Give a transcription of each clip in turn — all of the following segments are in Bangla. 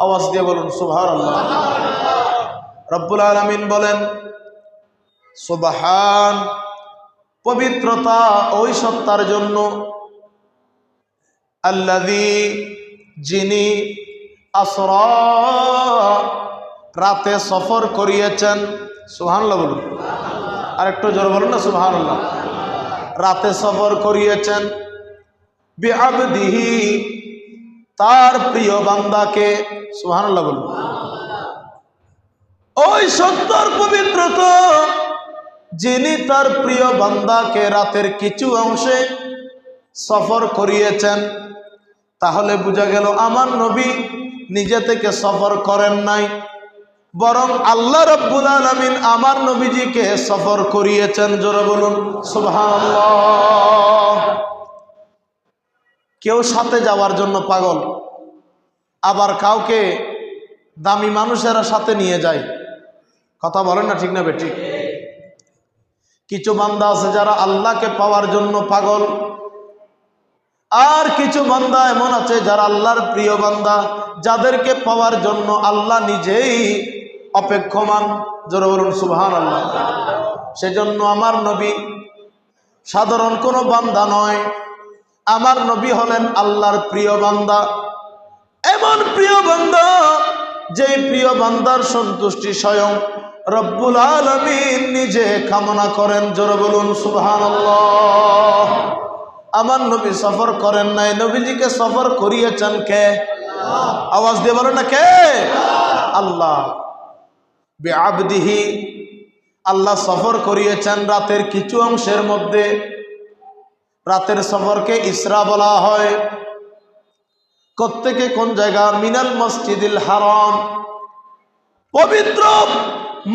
আওয়াজ দিয়ে বলুন, সুবহানাল্লাহ। রব্বুল আলামিন বলেন, সুবহান, পবিত্রতা ওই সত্তার জন্য আল্লাযী যিনি আসরা, রাতে সফর করিয়েছেন, সুবহানাল্লাহ বলুন। আরেকটু জোর বলুন না, সুবহানাল্লাহ। রাতে সফর করিয়েছেন, বিআবদিহি তার প্রিয় বান্দাকে, সুবহানাল্লাহ বলুন। ওই সত্তর পবিত্রতা যিনি তার প্রিয় বান্দাকে রাতের কিছু অংশে সফর করিয়েছেন, তাহলে বোঝা গেল আমার নবী নিজে থেকে সফর করেন নাই, বরং আল্লাহ রব্বুল আলমিন আমার নবীজিকে সফর করিয়েছেন, জোরে বলুন, সুবহানাল্লাহ। কেউ সাথে যাওয়ার জন্য পাগল। আবার কাউকে দামি মানুষেরা সাথে নিয়ে যায়। কথা বলেন না ঠিক না বেঠিক কিছু বান্দা আছে যারা আল্লাহকে পাওয়ার জন্য পাগল। আর কিছু বান্দা এমন আছে যারা আল্লাহর প্রিয় বান্দা, যাদেরকে পাওয়ার জন্য আল্লাহ নিজেই অপেক্ষমান। জোরে বলুন সুবহান আল্লাহ সেজন্য আমার নবী সাধারণ কোনো বান্দা নয় আমার নবী হলেন আল্লাহর প্রিয় বান্দা। এমন প্রিয় বান্দা যেই প্রিয় বান্দার সন্তুষ্টি স্বয়ং রব্বুল আলমিন নিজে কামনা করেন। জোরে বলুন সুবহান আমার নবী সফর করেন নাই। নবীজিকে সফর করিয়েছেন কে? আওয়াজ দিয়ে বলেন না কে? আল্লাহ। বেআবদিহি, আল্লাহ সফর করিয়েছেন রাতের কিছু অংশের মধ্যে। রাতের সফরকে ইসরা বলা হয়। কোত্থেকে কোন জায়গা? মিনাল মসজিদিল হারাম। পবিত্র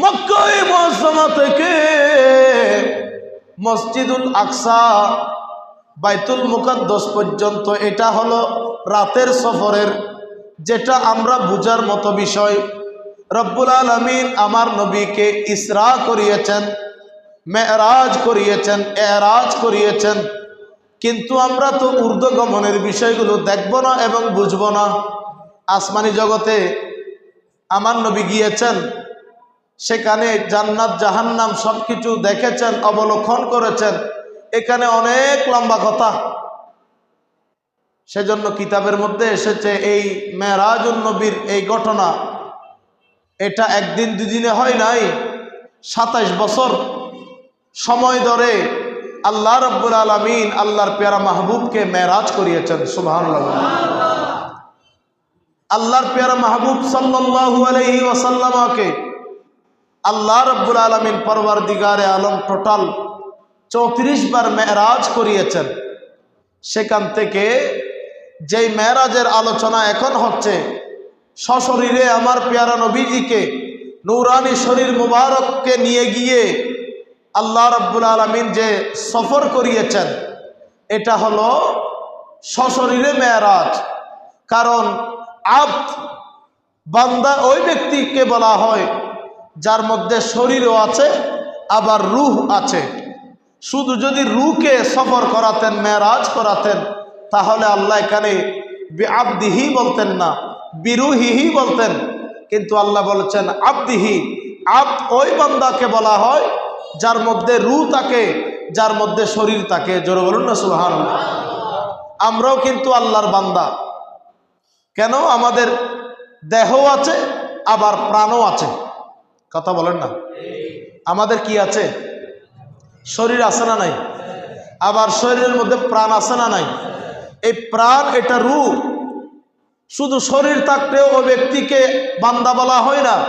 মক্কায় মহসমা থেকে মসজিদুল আকসা, বাইতুল মুকাদ্দস পর্যন্ত এটা হলো রাতের সফরের যেটা আমরা বুঝার মতো বিষয়। রব্বুল আলমিন আমার নবীকে ইসরা করিয়েছেন মেরাজ করিয়েছেন, এরাজ করিয়েছেন। কিন্তু আমরা তো ঊর্ধ্বগমনের বিষয়গুলো দেখব না এবং বুঝব না। আসমানি জগতে আমার নবী গিয়েছেন, সেখানে জান্নাত, জাহান্নাম সব কিছু দেখেছেন, অবলোকন করেছেন। এখানে অনেক লম্বা কথা। সেজন্য কিতাবের মধ্যে এসেছে এই মেরাজুল নবীর এই ঘটনা। এটা একদিন দুদিনে হয় নাই সাতাইশ বছর সময় ধরে আল্লাহ রব্বুল আলমিন আল্লাহর পেয়ারা মাহবুবকে মেরাজ করিয়েছেন সুবাহ আল্লাহর পেয়ারা মাহবুব সাল্লাহু আলহি ওসাল্লামাকে আল্লাহ রব্বুল আলমিন পরবার দিগারে আলম টোটাল চৌত্রিশ বার মেরাজ করিয়েছেন। সেখান থেকে যেই মেরাজের আলোচনা এখন হচ্ছে, সশরীরে আমার পেয়ারা নবীজিকে, নৌরানি শরীর মুবারককে নিয়ে গিয়ে আল্লাহ রব্বুল আলমিন যে সফর করিয়েছেন, এটা হলো সশরীরে মেয়ারাজ। কারণ আব বান্দা ওই ব্যক্তিকে বলা হয় যার মধ্যে শরীরও আছে, আবার রুহ আছে। শুধু যদি রুকে সফর করাতেন, মেয়ারাজ করাতেন, তাহলে আল্লাহ এখানে আবদিহি বলতেন না, বিরুহিহি বলতেন। কিন্তু আল্লাহ বলছেন, আবদিহি আব ওই বান্দাকে বলা হয় যার মধ্যে রু তাকে যার মধ্যে শরীর তাকে জোরে বলুন না সুহান আমরাও কিন্তু আল্লাহর বান্দা। কেন? আমাদের দেহ আছে, আবার প্রাণও আছে। কথা বলেন না। আমাদের কি আছে? শরীর আছে না নাই? আবার শরীরের মধ্যে প্রাণ আছে না নাই? এই প্রাণ, এটা রু। শুধু শরীর থাকলেও ওই ব্যক্তিকে বান্দা বলা হয় না।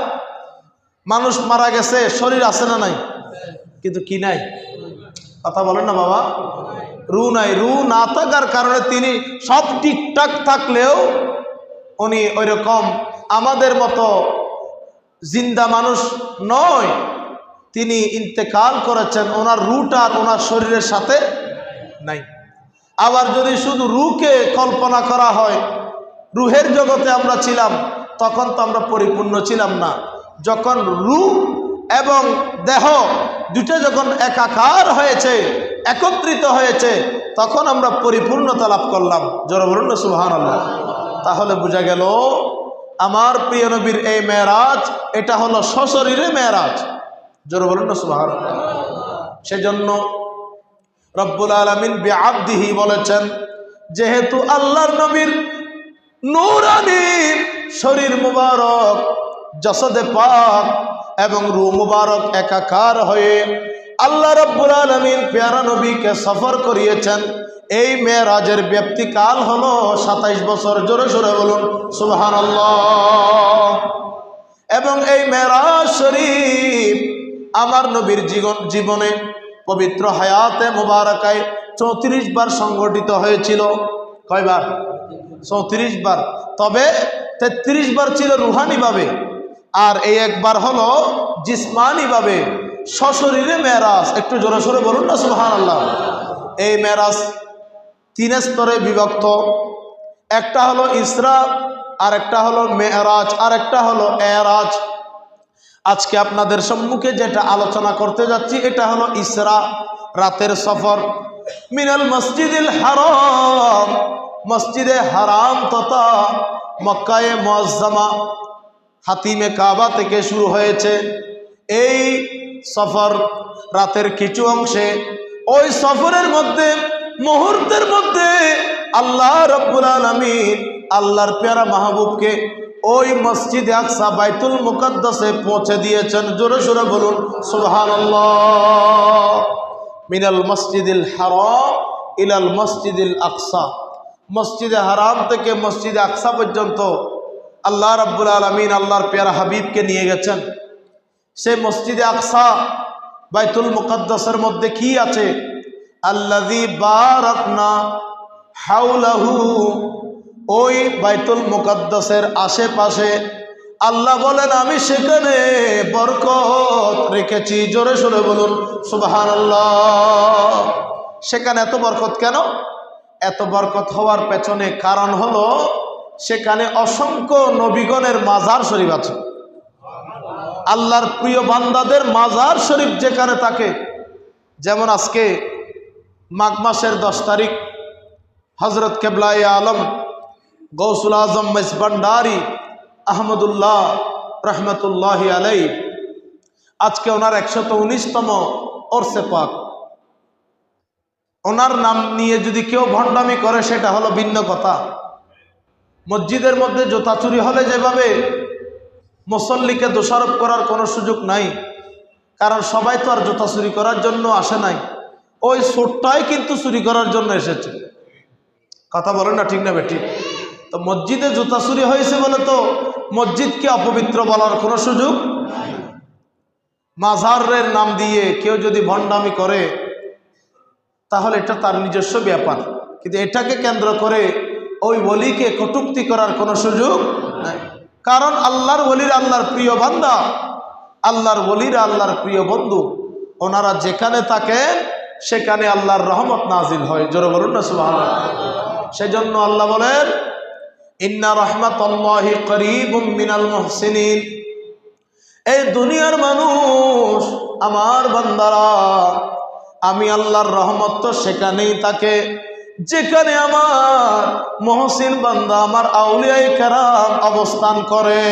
মানুষ মারা গেছে, শরীর আছে না নাই? কিন্তু কি নাই? কথা বলেন না বাবা। রু নাই, রু না থাকার কারণে তিনি সব ঠিকঠাক থাকলেও উনি ওই রকম আমাদের মতো জিন্দা মানুষ নয়। তিনি ইন্তেকাল করেছেন, ওনার রুট আর ওনার শরীরের সাথে নাই। আবার যদি শুধু রুকে কল্পনা করা হয়, রুহের জগতে আমরা ছিলাম, তখন তো আমরা পরিপূর্ণ ছিলাম না। যখন রু এবং দেহ দুটো যখন একাকার হয়েছে, একত্রিত হয়েছে, তখন আমরা পরিপূর্ণতা লাভ করলাম। জোরে বলুন সুহান আল্লাহ তাহলে বোঝা গেল, আমার প্রিয় নবীর এই মেয়েরাজ, এটা হলো সশরীরে মেয়েরাজ। জোরে বলুন না সুহান সেজন্য রব্বুল আলমিন বেআবদিহি বলেছেন, যেহেতু আল্লাহর নবীর নূরানি শরীর মুবারক জসদে পাক এবং রু মুবারক একাকার হয়ে আল্লাহ রব্বুল আলমিন পেয়ারা নবীকে সফর করিয়েছেন। এই মেয়েরাজের ব্যক্তিকাল হলো সাতাইশ বছর। জোরে জোরে বলুন সুবহান এবং এই মেয়েরাজ শরীফ আমার নবীর জীবন জীবনে পবিত্র হায়াতে মুবারকায় চৌত্রিশ বার সংগঠিত হয়েছিল। কয়বার? চৌত্রিশ বার। তবে তেত্রিশ বার ছিল রুহানিভাবে। আর এই একবার হলো জিসমানিভাবে সশরীরে মেরাজ একটু জোরে সরে বলুন না সুহান আল্লাহ এই মেরাজ তিন স্তরে বিভক্ত। একটা হলো ইসরা আর একটা হলো মেয়েরাজ আর একটা হলো এরাজ। আজকে আপনাদের সম্মুখে যেটা আলোচনা করতে যাচ্ছি, এটা হলো ইসরা, রাতের সফর। মিনাল মসজিদিল হারাম, মসজিদে হারাম তথা মক্কায়ে মোয়াজ্জামা হাতিমে কাবা থেকে শুরু হয়েছে। এই সফর রাতের কিছু অংশে, ওই সফরের মধ্যে, মুহূর্তের মধ্যে আল্লাহ রব্বুল আলমিন আল্লাহর পেয়ারা মাহবুবকে ওই মসজিদে আকসা বাইতুল মুকদ্দাসে পৌঁছে দিয়েছেন। জোরে সোরে বলুন সুবহান মিনাল মসজিদিল হারাম ইলাল মসজিদিল আকসা। মসজিদে হারাম থেকে মসজিদে আকসা পর্যন্ত আল্লাহ রাব্বুল আলমিন আল্লাহর পেয়ারা হাবিবকে নিয়ে গেছেন। সে মসজিদে আকসা, বাইতুল মুকদ্দাসের মধ্যে কি আছে? আল্লাদি বারাকনা হাউলাহু ওই বাইতুল মুকদ্দাসের আশেপাশে। আল্লাহ বলেন, আমি সেখানে বরকত রেখেছি। জোরে সোরে বলুন সুবাহান সেখানে এত বরকত কেন? এত বরকত হওয়ার পেছনে কারণ হলো সেখানে অসংখ্য নবীগণের মাজার শরীফ আছে। আল্লাহর প্রিয় বান্দাদের মাজার শরীফ যেখানে থাকে, যেমন আজকে মাঘ মাসের দশ তারিখ হজরত কেবলাই আলম, গৌসুল আজম মেসবান্ডারি আহমদুল্লাহ রহমতুল্লাহ আলাই আজকে ওনার একশত উনিশতম ওরসে পাক। ওনার নাম নিয়ে যদি কেউ ভণ্ডামি করে, সেটা হলো ভিন্ন কথা। মসজিদের মধ্যে জোতা চুরি হলে যেভাবে মুসল্লিকে দোষারোপ করার কোনো সুযোগ নাই, কারণ সবাই তো আর জোতা চুরি করার জন্য আসে নাই। ওই সোটটাই কিন্তু চুরি করার জন্য এসেছে। কথা বলেন না ঠিক না বেঠিক? তো মসজিদে জুতা চুরি হয়েছে বলে তো মসজিদকে অপবিত্র বলার কোনো সুযোগ মাঝারের নাম দিয়ে কেউ যদি ভণ্ডামি করে, তাহলে এটা তার নিজস্ব ব্যাপার। কিন্তু এটাকে কেন্দ্র করে ওই বলিকে কটুক্তি করার কোনো সুযোগ নাই। কারণ আল্লাহর বলির আল্লাহর প্রিয় বান্দা, আল্লাহর বলির আল্লাহর প্রিয় বন্ধু, ওনারা যেখানে থাকেন সেখানে আল্লাহর রহমত নাজিল হয়। জোরে বলুন না সুবাহ সেজন্য আল্লাহ বলেন, ইন্না রহমাত মিনাল মুহসিনিন। এই দুনিয়ার মানুষ, আমার বান্দারা, আমি আল্লাহর রহমত তো সেখানেই থাকে। যেখানে আমার মহসিন বান্দা, আমার আউলিয়াই কেরাম অবস্থান করে।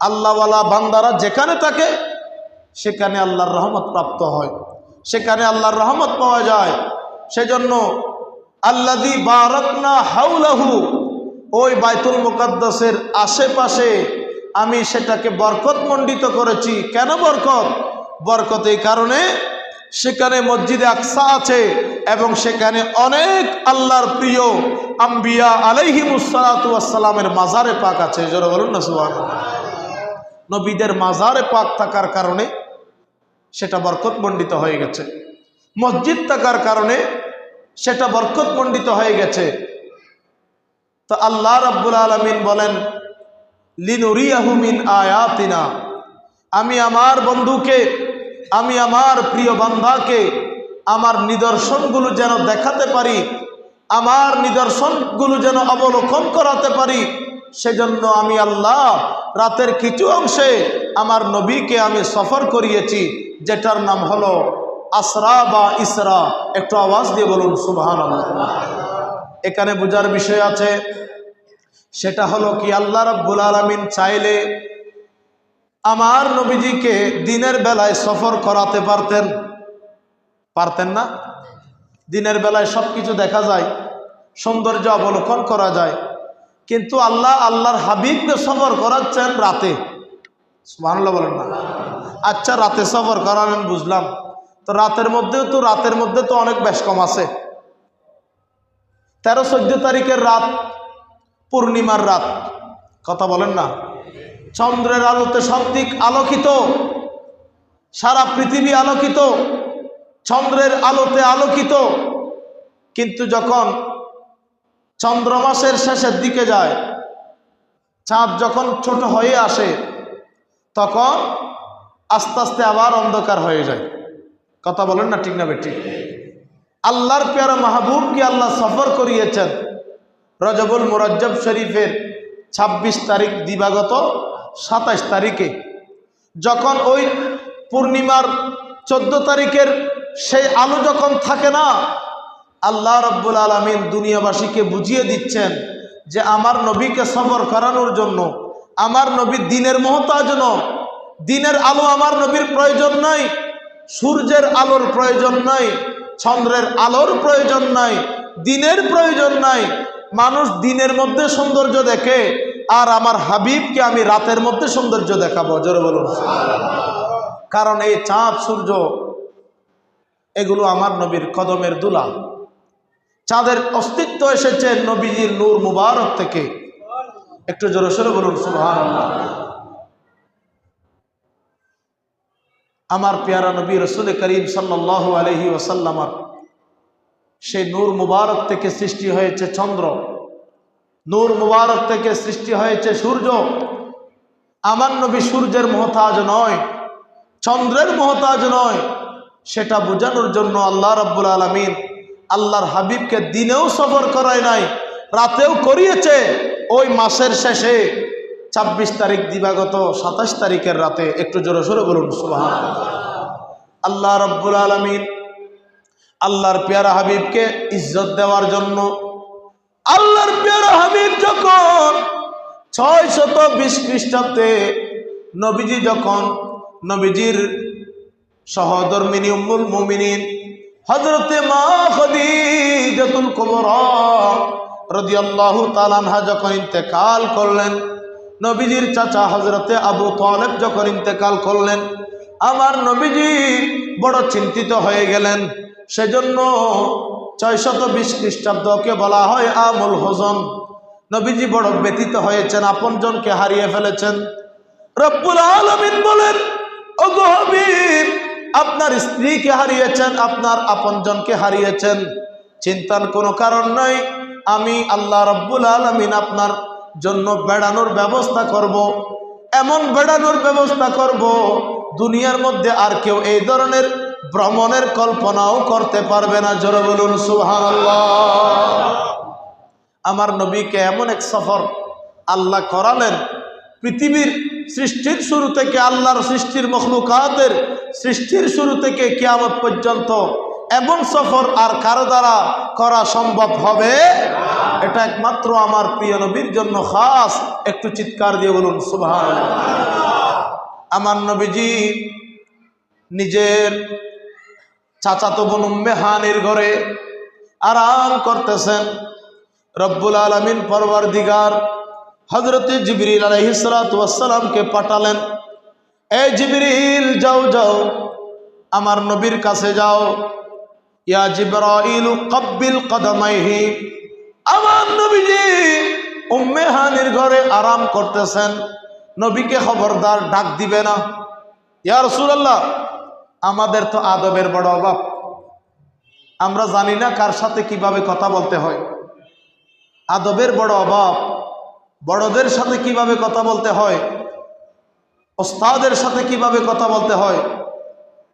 আল্লাহওয়ালা বান্দারা যেখানে থাকে, সেখানে আল্লাহর রহমত প্রাপ্ত হয়। সেখানে আল্লাহর রহমত পাওয়া যায়। সেজন্য আল্লাদি বারকনা হাউলাহু ওই বাইতুল মুকাদ্দাসের আশেপাশে আমি সেটাকে বরকত মণ্ডিত করেছি। কেন বরকত? বরকত এই কারণে সেখানে মসজিদে আকসা আছে। এবং সেখানে অনেক আল্লাহর প্রিয় আম্বিয়া আলাইহি মুসালাতামের মাজারে পাক আছে। যারা বলুন না সুবাহ নবীদের মাজারে পাক থাকার কারণে সেটা বরকত মণ্ডিত হয়ে গেছে। মসজিদ থাকার কারণে সেটা বরকত মণ্ডিত হয়ে গেছে। তো তো আল্লাহ রাব্বুল আলমিন বলেন লিনুরিয়াহুমিন আয়াতিনা। আমি আমার বন্ধুকে, আমি আমার প্রিয় বান্ধাকে আমার নিদর্শনগুলো যেন দেখাতে পারি, আমার নিদর্শনগুলো যেন অবলোকন করাতে পারি, সেজন্য আমি আল্লাহ রাতের কিছু অংশে আমার নবীকে আমি সফর করিয়েছি, যেটার নাম হলো আসরা বা ইসরা। একটু আওয়াজ দিয়ে বলুন সুবহান এখানে বোঝার বিষয় আছে, সেটা হলো কি আল্লাহ রাব্বুল আলমিন চাইলে আমার নবীজিকে দিনের বেলায় সফর করাতে পারতেন পারতেন না। দিনের বেলায় সব কিছু দেখা যায়, সৌন্দর্য অবলোকন করা যায়। কিন্তু আল্লাহ, আল্লাহর হাবিবকে সফর করাচ্ছেন রাতে। সুবহানাল্লাহ বলেন না। আচ্ছা রাতে সফর করালেন, বুঝলাম। তো রাতের মধ্যেও তো, রাতের মধ্যে তো অনেক বেশ কম আছে। তেরো, চোদ্দ তারিখের রাত, পূর্ণিমার রাত। কথা বলেন না। চন্দ্রের আলোতে সব দিক আলোকিত। সারা পৃথিবী আলোকিত। চন্দ্রের আলোতে আলোকিত। কিন্তু যখন চন্দ্রমাসের শেষের দিকে যায়, চাঁদ যখন ছোট হয়ে আসে, তখন আস্তে আস্তে আবার অন্ধকার হয়ে যায়। কথা বলেন না ঠিক না বেটি আল্লাহর পেয়ারা মাহবুবকে আল্লাহ সফর করিয়েছেন? রজবুল মুরজ্জব শরীফের ২৬ তারিখ দিবাগত সাতাইশ তারিখে। যখন ওই পূর্ণিমার চোদ্দ তারিখের সেই আলো যখন থাকে না, আল্লাহ রব্বুল আলমিন দুনিয়াবাসীকে বুঝিয়ে দিচ্ছেন যে আমার নবীকে সফর করানোর জন্য, আমার নবী দিনের মহতাজ দিনের আলো আমার নবীর প্রয়োজন নাই, সূর্যের আলোর প্রয়োজন নাই, চন্দ্রের আলোর প্রয়োজন নাই, দিনের প্রয়োজন নাই। মানুষ দিনের মধ্যে সৌন্দর্য দেখে, আর আমার হাবিবকে আমি রাতের মধ্যে সৌন্দর্য দেখাবো। জোরে বলুন। কারণ এই চাঁদ সূর্য এগুলো আমার নবীর কদমের দুলা চাঁদের অস্তিত্ব এসেছে নবীজির নূর মুবারক থেকে। একটু জোরে সরে বলুন সুবহান আমার পেয়ারা নবী রসুল করিম সাল্লাহ আলহি ওসাল্লামার সেই নূর মুবারক থেকে সৃষ্টি হয়েছে চন্দ্র। নূর মুবারক থেকে সৃষ্টি হয়েছে সূর্য। আমার নবী সূর্যের মহতাজ নয়, চন্দ্রের মহতাজ নয় সেটা বোঝানোর জন্য আল্লাহ রাব্বুল আলমিন আল্লাহর হাবিবকে দিনেও সফর করায় নাই, রাতেও করিয়েছে। ওই মাসের শেষে ২৬ তারিখ দিবাগত সাতাশ তারিখের রাতে একটু জোরে সোরে বলুন সুবাহ আল্লাহ রব্বুল আলমিন আল্লাহর পেয়ারা হাবিবকে ইজ্জত দেওয়ার জন্য আল্লাহর পেয়ারা হাবিব যখন ছয় শত বিশ খ্রিস্টাব্দে নবীজি যখন নবীজির সহধর্মিনী উম্মুল মুমিনিন হজরতে মা খদিজাতুল কুবরা রাদিয়াল্লাহু তাআলা আনহা যখন ইন্তেকাল করলেন, নবীজির চাচা হজরতে আবু তালেব যখন ইন্তেকাল করলেন, আমার নবীজি বড় চিন্তিত হয়ে গেলেন। সেজন্য ছয়শত বিশ খ্রিস্টাব্দকে বলা হয় আমুল হোজন নবীজি বড় ব্যতীত হয়েছেন, আপনজনকে হারিয়ে ফেলেছেন। রব্বুল আলমিন বলেন হাবিব আপনার স্ত্রীকে হারিয়েছেন, আপনার আপনজনকে হারিয়েছেন। চিন্তার কোনো কারণ নাই। আমি আল্লাহ রব্বুল আলমিন আপনার জন্য বেড়ানোর ব্যবস্থা করব। এমন বেড়ানোর ব্যবস্থা করব, দুনিয়ার মধ্যে আর কেউ এই ধরনের ভ্রমণের কল্পনাও করতে পারবে না। জোরে বলুন সুহান আমার নবীকে এমন এক সফর আল্লাহ করালেন। পৃথিবীর সৃষ্টির শুরু থেকে আল্লাহর সৃষ্টির মখলুকাতের সৃষ্টির শুরু থেকে কিয়ামত পর্যন্ত এমন সফর আর কারও দ্বারা করা সম্ভব হবে? এটা একমাত্র আমার প্রিয় নবীর জন্য খাস। একটু চিৎকার দিয়ে বলুন সুভান আমার নবীজি নিজের চাচাতো বোন মেহানির ঘরে আরাম করতেছেন। রব্বুল আলমিন পরবার দিগার হজরত জিবরিল আলহিসালামকে পাঠালেন। এই জিবরিল, যাও যাও। আমার নবীর কাছে যাও। ইয়া জিবরাইল কব্বিল কদমাইহি। আমার নবীজি উম্মে হানির ঘরে আরাম করতেছেন। নবীকে খবরদার ডাক দিবে না। ইয়া রাসূলুল্লাহ, আমাদের তো আদবের বড় অভাব। আমরা জানি না কার সাথে কীভাবে কথা বলতে হয়। আদবের বড় অভাব। বড়দের সাথে কীভাবে কথা বলতে হয়? ওস্তাদের সাথে কীভাবে কথা বলতে হয়?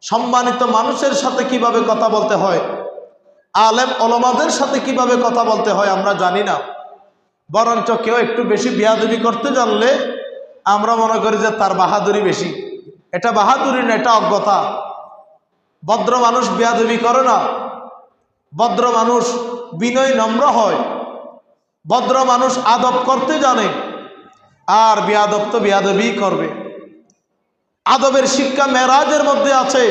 সম্মানিত মানুষের সাথে কীভাবে কথা বলতে হয়? আলেম অলমাদের সাথে কীভাবে কথা বলতে হয় আমরা জানি না। বরঞ্চ কেউ একটু বেশি বিয়াদবি করতে জানলে আমরা মনে করি যে তার বাহাদুরি বেশি। এটা বাহাদুরি না, এটা অজ্ঞতা। ভদ্র মানুষ বিয়াদবি করে না। ভদ্র মানুষ বিনয় নম্র হয়। ভদ্র মানুষ আদব করতে জানে। আর বিয়াদব তো বিয়াদবি করবে। আদবের শিক্ষা মেরাজের মধ্যে আছে।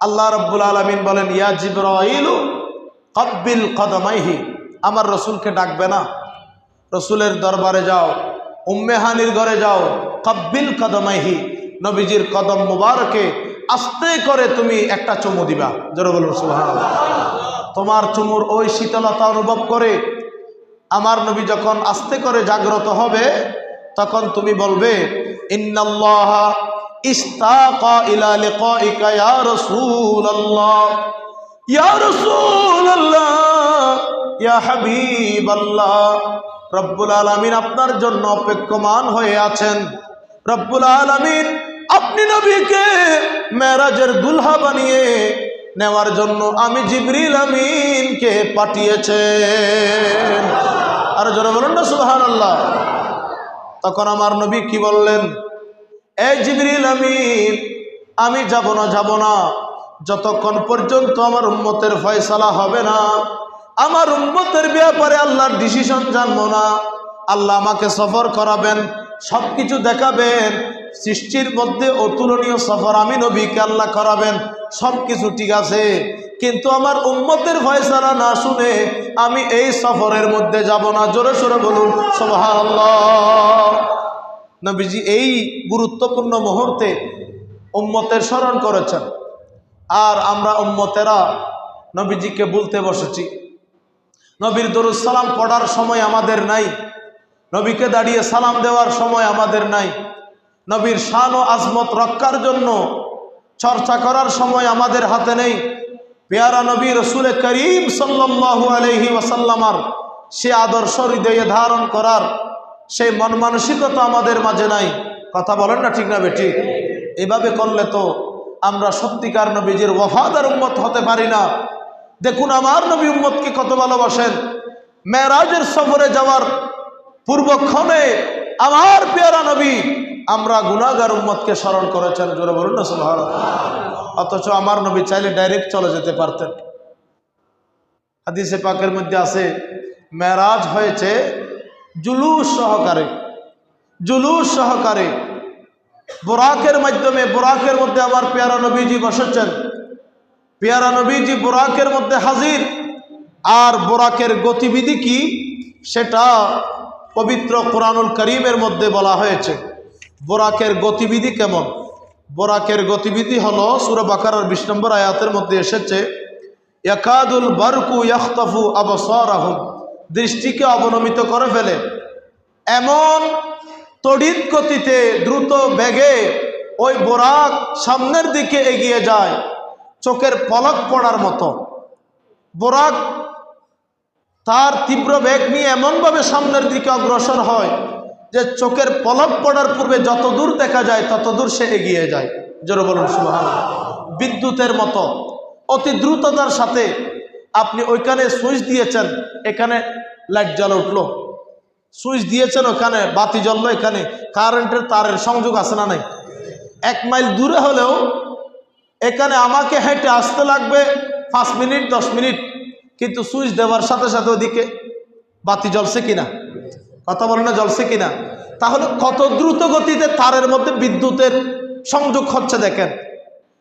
আল্লাহ রব্বুল আলমিন বলেন, ইয়া জিব্রাইলু কব্বিল কদমাইহি। আমার রসুলকে ডাকবে না। রসুলের দরবারে যাও উম্মেহানির ঘরে যাও কব্বিল কদমাইহি। নবীজির কদম মুবারকে আস্তে করে তুমি একটা চুমু দিবা। জোরে বলুন, সুবহানাল্লাহ। তোমার চুমুর ওই শীতলতা অনুভব করে আমার নবী যখন আস্তে করে জাগ্রত হবে, তখন তুমি বলবে আপনার জন্য অপেক্ষমান হয়ে আছেন। রব্বুল আলামিন, আপনি নবীকে মেরাজের দুলহা বানিয়ে নেওয়ার জন্য আমি জিবরিল আমিনকে পাঠিয়েছেন। আর জোরে বলুন না সুহান আল্লাহ তখন আমার নবী কি বললেন? এই জিবরিল আমিন, আমি যাব না যাব না। যতক্ষণ পর্যন্ত আমার উম্মতের ফয়সালা হবে না, আমার উম্মতের ব্যাপারে আল্লাহর ডিসিশন জানব না। আল্লাহ আমাকে সফর করাবেন সব কিছু দেখাবেন, সৃষ্টির মধ্যে অতুলনীয় সফর আমি নবীকে আল্লাহ করাবেন। সব কিছু ঠিক আছে। কিন্তু আমার উম্মতের ফয়সালা না শুনে আমি এই সফরের মধ্যে যাব না। জোরে সোরে বলুন, সুবহানাল্লাহ। নবীজি এই গুরুত্বপূর্ণ মুহূর্তে উম্মতের স্মরণ করেছেন। আর আমরা উম্মতেরা নবীজিকে বলতে বসেছি। নবীর দরুদ সালাম পড়ার সময় আমাদের নাই। নবীকে দাঁড়িয়ে সালাম দেওয়ার সময় আমাদের নাই। নবীর শান ও আজমত রক্ষার জন্য চর্চা করার সময় আমাদের হাতে নেই। পেয়ারা নবী রসুল করিম সাল্লাহু আলহি ওয়াসাল্লামার সে আদর্শ হৃদয়ে ধারণ করার সেই মন মানসিকতা আমাদের মাঝে নাই। কথা বলেন না ঠিক না বেটি? এভাবে করলে তো আমরা সত্যিকার নবীজির ওফাদার উম্মত হতে পারি না। দেখুন, আমার নবী উম্মতকে কত ভালোবাসেন। মেরাজের সফরে যাওয়ার পূর্বক্ষণে আমার পেয়ারা নবী আমরা গুনাগার উম্মতকে স্মরণ করেছেন, জোরে বলুন না সুলহান অথচ আমার নবী চাইলে ডাইরেক্ট চলে যেতে পারতেন। হাদিসে পাকের মধ্যে আছে, মেরাজ হয়েছে জুলুস সহকারে জুলুস সহকারে। বোরাকের মাধ্যমে, বোরাকের মধ্যে আবার পেয়ারা নবীজি বসেছেন। পেয়ারা নবীজি বোরাকের মধ্যে হাজির। আর বোরাকের গতিবিধি কি? সেটা পবিত্র কোরআনুল করিমের মধ্যে বলা হয়েছে। বোরাকের গতিবিধি কেমন? বোরাকের গতিবিধি হলো সুর বাকার বিশ নম্বর আয়াতের মধ্যে এসেছে, ইয়াকাদুল বারকু ইয়াখতাফু আবসারাহুম দৃষ্টিকে অবনমিত করে ফেলে। এমন তড়িৎ গতিতে, দ্রুত বেগে ওই বোরাক সামনের দিকে এগিয়ে যায়, চোখের পলক পড়ার মতো। বোরাক তার তীব্র বেগ নিয়ে এমনভাবে সামনের দিকে অগ্রসর হয় যে চোখের পলক পড়ার পূর্বে যত দূর দেখা যায়, তত দূর সে এগিয়ে যায়। জোরে বলুন সুহান বিদ্যুতের মতো, অতি দ্রুততার সাথে আপনি ওইখানে সুইচ দিয়েছেন, এখানে লাইট জ্বলে উঠল। সুইচ দিয়েছেন ওখানে, বাতি জ্বললো এখানে, কারেন্টের তারের সংযোগ আছে না নাই? এক মাইল দূরে হলেও এখানে আমাকে হেঁটে আসতে লাগবে পাঁচ মিনিট, দশ মিনিট, কিন্তু সুইচ দেওয়ার সাথে সাথে ওদিকে বাতি জ্বলছে কিনা? কথা বলে না জ্বলছে কিনা? তাহলে কত দ্রুত গতিতে তারের মধ্যে বিদ্যুতের সংযোগ হচ্ছে দেখেন।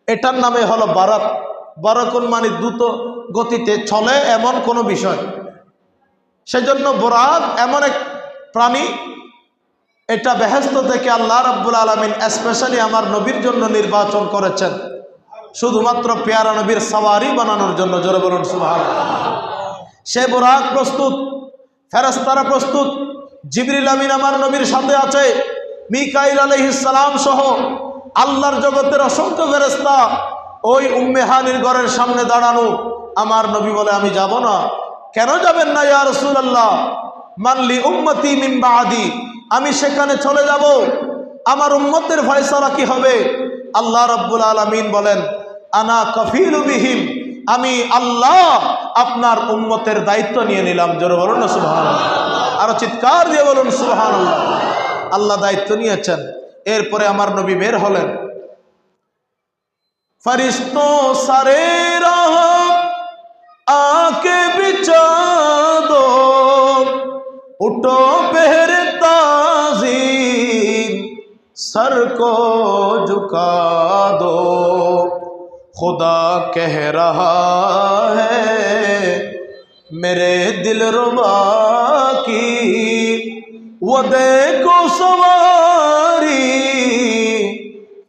এটার নামে হলো বারাক বারাকুন মানে দ্রুত গতিতে চলে এমন কোনো বিষয়। সেজন্য বোরাক এমন এক প্রাণী, এটা বেহেস্ত থেকে আল্লাহ রাব্বুল আলমিন স্পেশালি আমার নবীর জন্য নির্বাচন করেছেন। শুধুমাত্র পেয়ারা নবীর সাওয়ারি বানানোর জন্য, জোরে বলুন সে বোরাক প্রস্তুত ফেরাস্তারা প্রস্তুত জিবরিল আমিন আমার নবীর সাথে আছে। মিকাইল আলহিসাম সহ আল্লাহর জগতের অসংখ্য ফেরেস্তা ওই উম্মেহানির ঘরের সামনে দাঁড়ানো। আমার নবী বলে, আমি যাব না। কেন যাবেন না ইয়া রাসূলুল্লাহ? মানলি উম্মতি মিম্বা আদি আমি সেখানে চলে যাব। আমার উম্মতের ফয়সালা কি হবে? আল্লাহ রাব্বুল আলামিন বলেন, আনা কফিলু বিহিম। আমি আল্লাহ আপনার উম্মতের দায়িত্ব নিয়ে নিলাম। জোরে বলুন সুবহানাল্লাহ। আরও চিৎকার দিয়ে বলুন সুহান আল্লাহ দায়িত্ব নিয়েছেন। এরপরে আমার নবী বের হলেন। ফরিস্ত সারে রাহ আকে বিচার উঠো পেহর তাজিম, সর কো ঝুকা দো খুদা কহ রহা হ্যাঁ मेरे दिल रुबा की वो देखो सवारी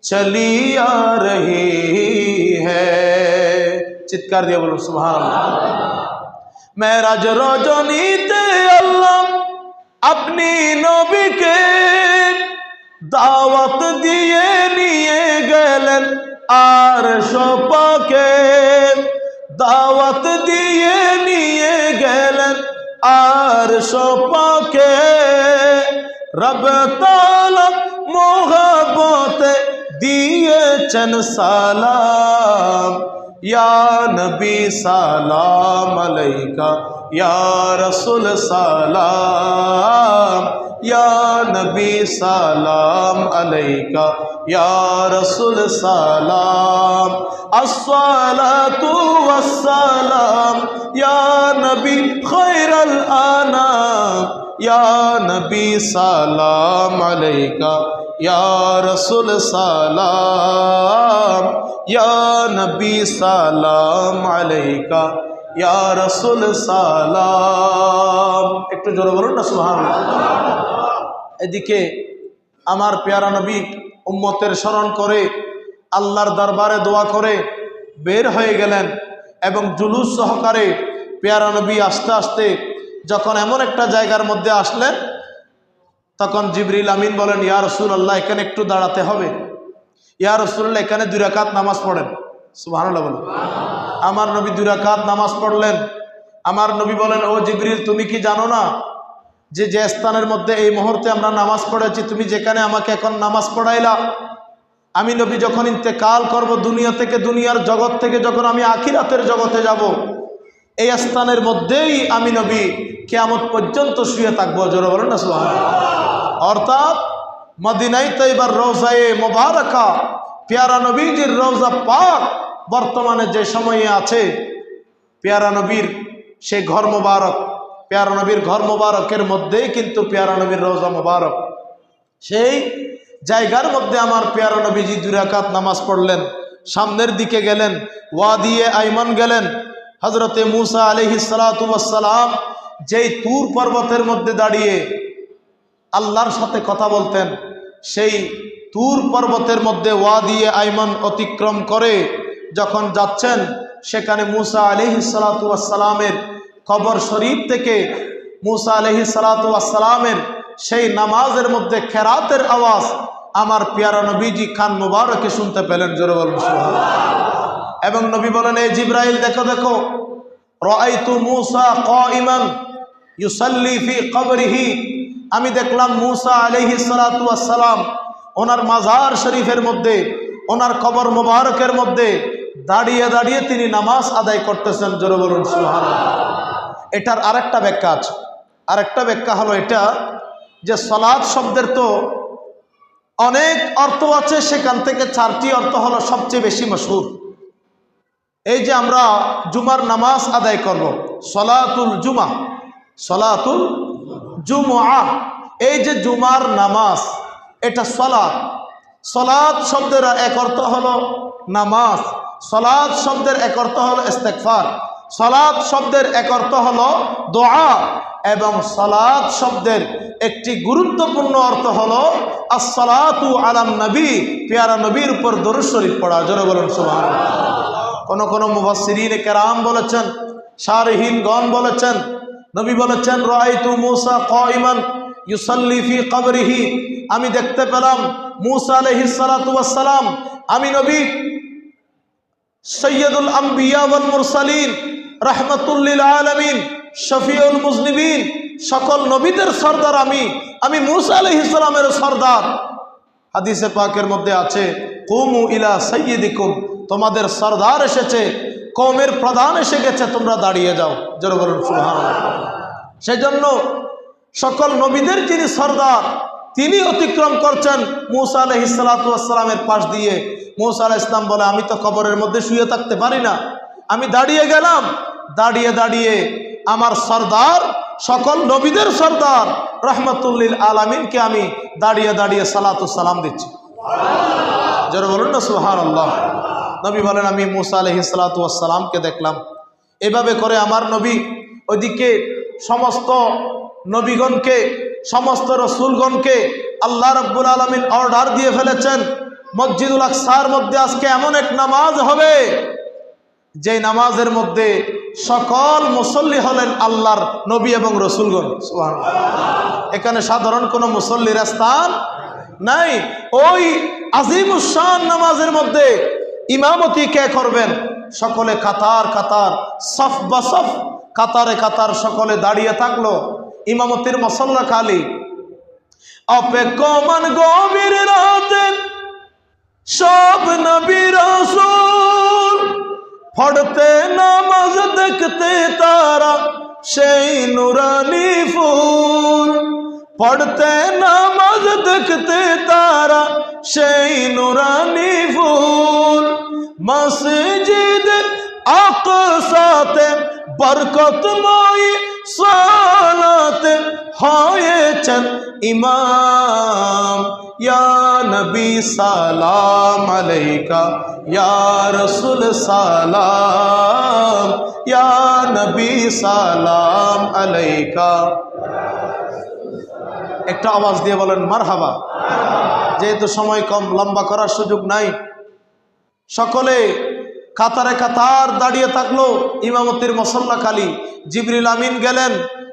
चली आ रही है চিৎকার দিয়ে বলুন সুবহান মেরাজ রজনীতে আল্লাহ আপনি নবীকে দাওয়াত দিয়ে নিয়ে গেলেন আর সোপাকে দাওয়াত দিয়ে নিয়ে গেলেন আর সোপাকে রব তালা মোহব্বতে দিয়েছেন সালাম ইয়া নবী সালাম আলাইকা ইয়া রসুল সালাম ইয়া নবী সালাম আলাইকা ইয়া রসুল সালাম আসসালাতু ওয়াসসালাম ইয়া নবী খায়রাল নবী সালাম আলাইকা। ইয়া রসুল সালাম। ইয়া নবী সালাম আলাইকা। ইয়া রসুল সালাম। একটু জোরে বলুন না, সুবহানাল্লাহ। এদিকে আমার পেয়ারা নবী উম্মতের স্মরণ করে, আল্লাহর দরবারে দোয়া করে বের হয়ে গেলেন এবং জুলুস সহকারে পেয়ারা নবী আস্তে আস্তে যখন এমন একটা জায়গার মধ্যে আসলেন, তখন জিবরিল আমিন বলেন, ইয়া রসুল আল্লাহ এখানে একটু দাঁড়াতে হবে। ইয়া রসুল্লাহ এখানে দুই রাকাত নামাজ পড়েন। সুবহানাল্লাহ বলেন। আমার নবী দুই রাকাত নামাজ পড়লেন। আমার নবী বলেন, ও জিবরিল, তুমি কি জানো না যে যে স্থানের মধ্যে এই মুহূর্তে আমরা নামাজ পড়েছি, তুমি যেখানে আমাকে এখন নামাজ পড়াইলা? আমি নবী যখন ইন্তেকাল করব, দুনিয়া থেকে, দুনিয়ার জগৎ থেকে, যখন আমি আখিরাতের জগতে যাব, এই স্থানের মধ্যেই আমি নবী কেয়ামত পর্যন্ত শুয়ে থাকব, জোরে বলেন না সুহান অর্থাৎ মদিনাই তৈবার রোজায়ে মোবারকা, পেয়ারা নবীজির রোজা পাক বর্তমানে যে সময়ে আছে, পেয়ারা নবীর সে ঘর মোবারক, পেয়ারা নবীর ঘর মোবারকের মধ্যেই কিন্তু পেয়ারা নবীর রোজা মোবারক। সেই জায়গার মধ্যে আমার পেয়ারা নবীজি দুরাকাত নামাজ পড়লেন, সামনের দিকে গেলেন ওয়া দিয়ে আইমান গেলেন হজরতে মুসা আলহি যেই তুর পর্বতের মধ্যে দাঁড়িয়ে আল্লাহর সাথে কথা বলতেন, সেই তুর পর্বতের মধ্যে ওয়া দিয়ে আইমান অতিক্রম করে যখন যাচ্ছেন, সেখানে মুসা আলহি সালাতামের কবর শরীফ থেকে মুসা আলহি সালাতামের সেই নামাজের মধ্যে খেরাতের আওয়াজ আমার পিয়ারা নবীজি খান মুবারকে শুনতে পেলেন জোরে বলুন সুবহানাল্লাহ। এবং নবী বলেন এই জিব্রাইল, দেখো দেখো রাআইতু মুসা কাইমান ইউসাল্লি ফি কবরিহি। আমি দেখলাম মুসা আলাইহিস সালাতু ওয়াস সালাম ওনার মাজার শরীফের মধ্যে, ওনার কবর মোবারকের মধ্যে দাঁড়িয়ে দাঁড়িয়ে তিনি নামাজ আদায় করতেছেন। জোরে বলুন, সুবহানাল্লাহ। এটার আরেকটা ব্যাখ্যা আছে। আরেকটা ব্যাখ্যা হলো এটা যে সলাদ শব্দের তো অনেক অর্থ আছে, সেখান থেকে চারটি অর্থ হলো সবচেয়ে বেশি মশহুর। এই যে আমরা জুমার নামাজ আদায় করব, সলাতুল জুমা সলাতুল জুমা এই যে জুমার নামাজ, এটা সলাৎ। সলাৎ শব্দের এক অর্থ হলো নামাজ। সলাৎ শব্দের এক অর্থ হলো ইস্তেকফার সলাৎ শব্দের এক অর্থ হলো দোয়া। এবং সলাৎ শব্দের একটি গুরুত্বপূর্ণ অর্থ হলো আসসালাতু আলাম নবী। পেয়ারা নবীর উপর দরুদ শরীফ পড়া। বলুন, সুবহানাল্লাহ। কোন কোন মুফাসসিরিন কেরাম বলেছেন শারহীন গণ বলেছেন, নবী বলেছেন, রাআইতু মূসা কাইমান ইউসাল্লি ফি কবরিহি। আমি দেখতে পেলাম মুসা আলাইহিস সালাতু ওয়াস সালাম, আমি নবী সৈয়দুল আম্বিয়া ওয়াল মুরসালিন, রাহমাতুল লিল আলামিন, শফিউল মুজনিবিন, সকল নবীদের সর্দার আমি আমি মুসা আলহ ইসলামের সর্দার। হাদিসে পাকের মধ্যে আছে, কুমু ইলা সৈয়দিকুম তোমাদের সর্দার এসেছে কৌমের প্রধান এসে গেছে, তোমরা দাঁড়িয়ে যাও। জোরে বলুন সুহান সেই জন্য সকল নবীদের যিনি সর্দার, তিনি অতিক্রম করছেন মৌসা আলহ ইসালাতামের পাশ দিয়ে। মৌসা আলাহ ইসলাম বলে, আমি তো কবরের মধ্যে শুয়ে থাকতে পারি না। আমি দাঁড়িয়ে গেলাম। দাঁড়িয়ে দাঁড়িয়ে আমার সর্দার, সকল নবীদের সর্দার, রহমতুল্লিল আলমিনকে আমি দাঁড়িয়ে দাঁড়িয়ে সালাতু সালাম দিচ্ছি। যারা বলুন না সুহান আল্লাহ নবী বলেন, আমি মুসা আলহি সালাতামকে দেখলাম। এভাবে করে আমার নবী ওইদিকে সমস্ত নবীগণকে, সমস্ত রসুলগণকে আল্লাহ রব্বুল আলমিন অর্ডার দিয়ে ফেলেছেন। মসজিদুল আকসার মধ্যে আজকে এমন এক নামাজ হবে, যে নামাজের মধ্যে সকল মুসল্লি হলেন আল্লাহর নবী এবং রসুলগণ। এখানে সাধারণ কোনো মুসল্লির স্থান নাই। ওই আজিমুসান নামাজের মধ্যে ইমামতি কে করবেন? সকলে কাতার কাতার। সফ বা সফ, কাতারে কাতার সকলে দাঁড়িয়ে থাকল। ইমামতির মসল্লা খালি অপেক্ষমান গভীর রাতে সব নবী রসুল পড়তে নামাজ দেখতে তারা সেই নুরানি ফুল। পড়তে নামাজ দেখতে তারা সেই নুরানি ফুল মসজিদ আকসাতে বরকতময় সালাতে হয়েছেন ইমাম ইয়া নবী সালাম আলাইকা ইয়া রসুল সালাম ইয়া নবী সালাম আলাইকা একটা আওয়াজ দিয়ে বলেন মার হাবা যেহেতু সময় কম, লম্বা করার সুযোগ নাই। সকলে কাতারে কাতার দাঁড়িয়ে থাকল ইমামতির মসল্লা খালি। জিবরিল আমিন গেলেন,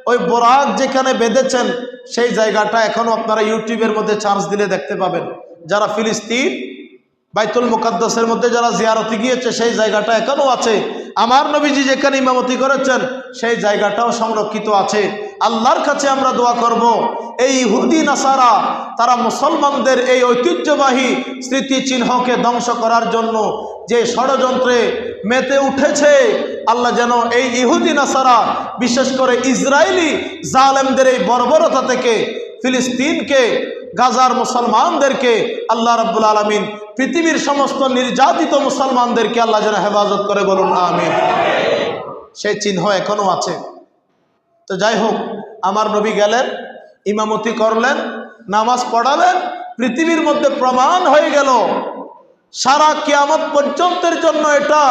ওই বোরাক যেখানে বেঁধেছেন, সেই জায়গাটা এখনও আপনারা ইউটিউবের মধ্যে চার্জ দিলে দেখতে পাবেন। যারা ফিলিস্তিন বাইতুল মুকাদ্দাসের মধ্যে যারা জিয়ারতে গিয়েছে, সেই জায়গাটা এখনও আছে। আমার নবীজি যেখানে ইমামতি করেছেন, সেই জায়গাটাও সংরক্ষিত আছে। আল্লাহর কাছে আমরা দোয়া করব, এই ইহুদি, নাসারা, তারা মুসলমানদের এই ঐতিহ্যবাহী স্মৃতিচিহ্নকে ধ্বংস করার জন্য যে ষড়যন্ত্রে মেতে উঠেছে, আল্লাহ যেন এই ইহুদি, নাসারা, বিশেষ করে ইসরায়েলি জালেমদের এই বর্বরতা থেকে, ফিলিস্তিনকে গাজার মুসলমানদেরকে আল্লাহ রাব্বুল আলমিন পৃথিবীর সমস্ত নির্যাতিত মুসলমানদেরকে আল্লাহ যেন হেফাজত করে বলুন, আমিন। সেই চিহ্ন এখনও আছে। তো যাই হোক, আমার নবী গেলেন, ইমামতি করলেন, নামাজ পড়ালেন, পৃথিবীর মধ্যে প্রমাণ হয়ে গেল, সারা কিয়ামত পর্যন্তের জন্য এটা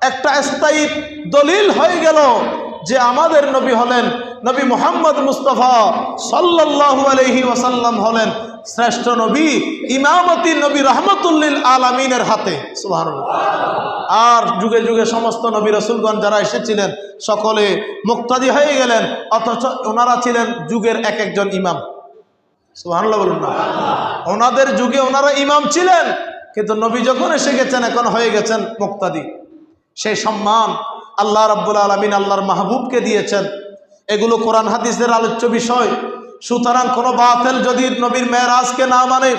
একটা স্থায়ী দলিল হয়ে গেল। যে আমাদের নবী হলেন নবী মোহাম্মদ মুস্তফা সাল্লাল্লাহু আলহি ওয়াসাল্লাম হলেন শ্রেষ্ঠ নবী, ইমামতি নবী রহমতুল্লিল আলমিনের হাতে। আর যুগে যুগে সমস্ত নবী রসুলগঞ্জ যারা এসেছিলেন, সকলে মুক্তাদি হয়ে গেলেন, অথচ ওনারা ছিলেন যুগের এক একজন ইমাম। সুবহানাল্লাহ বলুন না। ওনাদের যুগে ওনারা ইমাম ছিলেন, কিন্তু নবী যখন এসে গেছেন, এখন হয়ে গেছেন মুক্তাদি। সেই সম্মান আল্লাহ রাব্বুল আলমিন আল্লাহর মাহবুবকে দিয়েছেন। এগুলো কোরআন হাদিসের আলোচ্য বিষয়। সুতরাং কোনো বাতেল যদি নবীর মেয়েরাজকে না মানে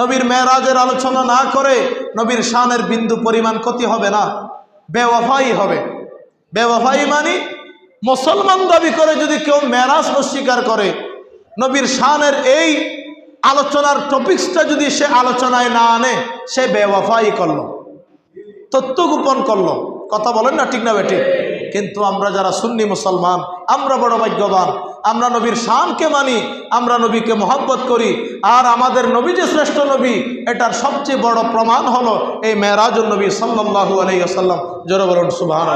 নবীর মেয়েরাজের আলোচনা না করে, নবীর শানের বিন্দু পরিমাণ ক্ষতি হবে না, বেওয়াফাই হবে। বেওয়াফাই মানে মুসলমান দাবি করে যদি কেউ মেরাজ অস্বীকার করে, নবীর শানের এই আলোচনার টপিক্সটা যদি সে আলোচনায় না আনে, সে বেওয়াফাই করল, তথ্য গোপন করল। কথা বলেন না ঠিক না বেটি কিন্তু আমরা যারা সুন্নি মুসলমান, আমরা বড় ভাগ্যবান, আমরা নবীর শানকে মানি, আমরা নবীকে মহব্বত করি, আর আমাদের নবী যে শ্রেষ্ঠ নবী, এটার সবচেয়ে বড় প্রমাণ হলো এই মেয়েরাজুল নবী সাল্লাহু আলাইসাল্লাম জোর বলুন সুবাহ